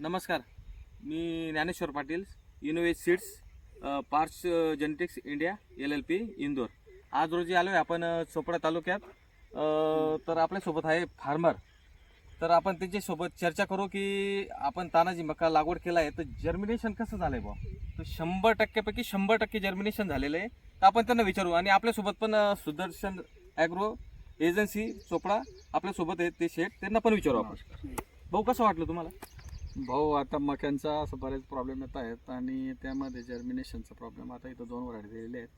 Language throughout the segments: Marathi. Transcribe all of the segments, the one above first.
नमस्कार. मी ज्ञानेश्वर पाटील इनोवेज सीड्स पार्स अ, genetics India L L P Indore. आज रोजी आलो आहे आपण चोपडा तालुक्यात. तर आपल्यासोबत आहे फार्मर. तर आपण त्याच्यासोबत चर्चा करू की आपण तानाजी मका लागवड केला आहे तर जर्मिनेशन कसं झालं आहे बुवा? तर शंभर टक्क्यापैकी शंभर टक्के जर्मिनेशन झालेलं आहे. तर आपण त्यांना विचारू. आणि आपल्यासोबत पण सुदर्शन ॲग्रो एजन्सी चोपडा आपल्यासोबत आहे ते शेठ. त्यांना पण विचारू आपण. भाऊ कसं वाटलं तुम्हाला? भाऊ आता मक्यांचा असं बरेच प्रॉब्लेम येत आहेत आणि त्यामध्ये जर्मिनेशनचा प्रॉब्लेम आता इथं दोन व्हरायटी दिलेले आहेत.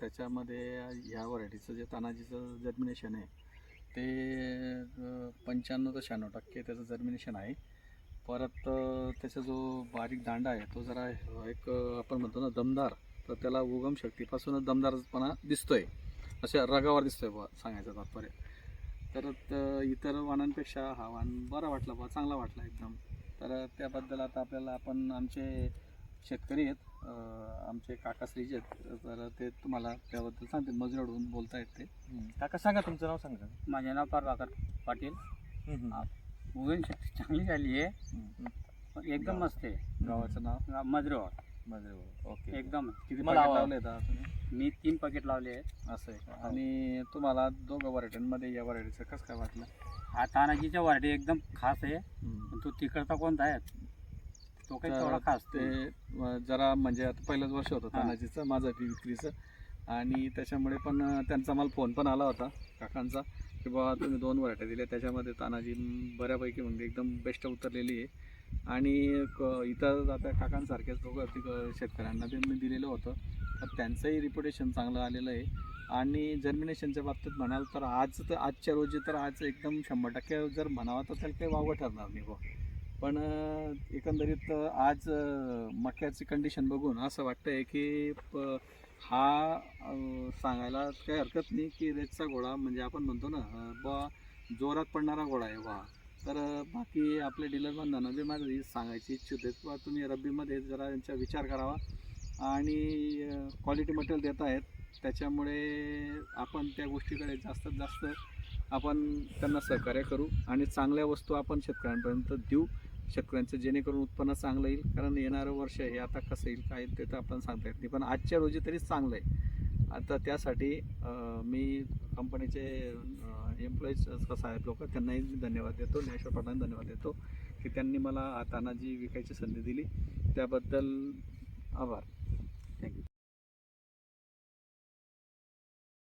त्याच्यामध्ये ह्या व्हरायटीचं जे तानाजीचं जर्मिनेशन आहे ते पंच्याण्णव ते शहाण्णव टक्के त्याचं जर्मिनेशन आहे. परत त्याचा जो बारीक दांडा आहे तो जरा एक आपण म्हणतो ना दमदार तर त्याला उगम शक्तीपासूनच दमदारपणा दिसतोय. अशा रगावर दिसतोय बुवा सांगायचं तात्पर्य. तर इतर वाणांपेक्षा हा वाण बरा वाटला बा चांगला वाटला एकदम. तर त्याबद्दल आता आपल्याला आपण आमचे शेतकरी आहेत आमचे काकाश्रीचे आहेत तर ते तुम्हाला त्याबद्दल सांगतील मजुराडून बोलतायत ते. काका सांगा तुमचं नाव सांगा. माझे नाव प्रभाकर पाटील. उगण शक्ती चांगली झाली आहे. पण एकदम मस्त आहे. गावाचं नाव? मजरेवर ओके. एकदम. किती मला लावले तुम्ही? मी तीन पॅकेट लावले आहेत. असं आहे का? आणि तुम्हाला दोघं व्हरायटीमध्ये या व्हरायटीचं कसं काय वाटलं? हा तानाजीच्या वारडी एकदम खास आहे. पण तो तिकडचा कोणता आहे? तो काही तर थोडा खास ते अं, जरा म्हणजे आता पहिलंच वर्ष होतं हा. तानाजीचं माझं बी विक्रीचं. आणि त्याच्यामुळे पण अं, त्यांचा मला फोन पण आला होता काकांचा की बाबा तुम्ही दोन व्हरायटी दिल्या. त्याच्यामध्ये तानाजी म, बऱ्यापैकी म्हणजे एकदम बेस्ट उतरलेली आहे. आणि क- इतर आता काकांसारखेच दोघं तिक शेतकऱ्यांना ते मी दिलेलं होतं. तर त्यांचंही रिप्युटेशन चांगलं आलेलं आहे. आणि जर्मिनेशनच्या बाबतीत म्हणाल तर आज तर आजच्या रोजी तर आज एकदम शंभर टक्के जर म्हणावा तर त्याला काही वावं ठरणार नाही बुवा. पण एकंदरीत आज मक्याची कंडिशन बघून असं वाटतंय की प- हा सांगायला काही हरकत नाही की रेतचा घोडा म्हणजे आपण म्हणतो ना बा जोरात पडणारा घोडा आहे वा तर बाकी आपले डीलर बांधवांना बी माझं ही सांगायची इच्छित आहे. किंवा तुम्ही रब्बीमध्ये जरा यांचा विचार करावा. आणि क्वालिटी मटेरियल देत आहेत. त्याच्यामुळे आपण त्या गोष्टीकडे जास्तीत जास्त आपण त्यांना सहकार्य करू आणि चांगल्या वस्तू आपण शेतकऱ्यांपर्यंत देऊ शेतकऱ्यांचं जेणेकरून उत्पन्न चांगलं येईल. कारण येणारं वर्ष हे आता कसं येईल काय ते तर आपण सांगता येत नाही. पण आजच्या रोजी तरी चांगलं आहे. आता त्यासाठी मी कंपनीचे एम्प्लॉईज साहेब लोक त्यांनाही धन्यवाद देतो. ज्ञानेश्वर पाटलांना धन्यवाद देतो की त्यांनी मला तानाजी विकायची संधी दिली. त्याबद्दल आभार.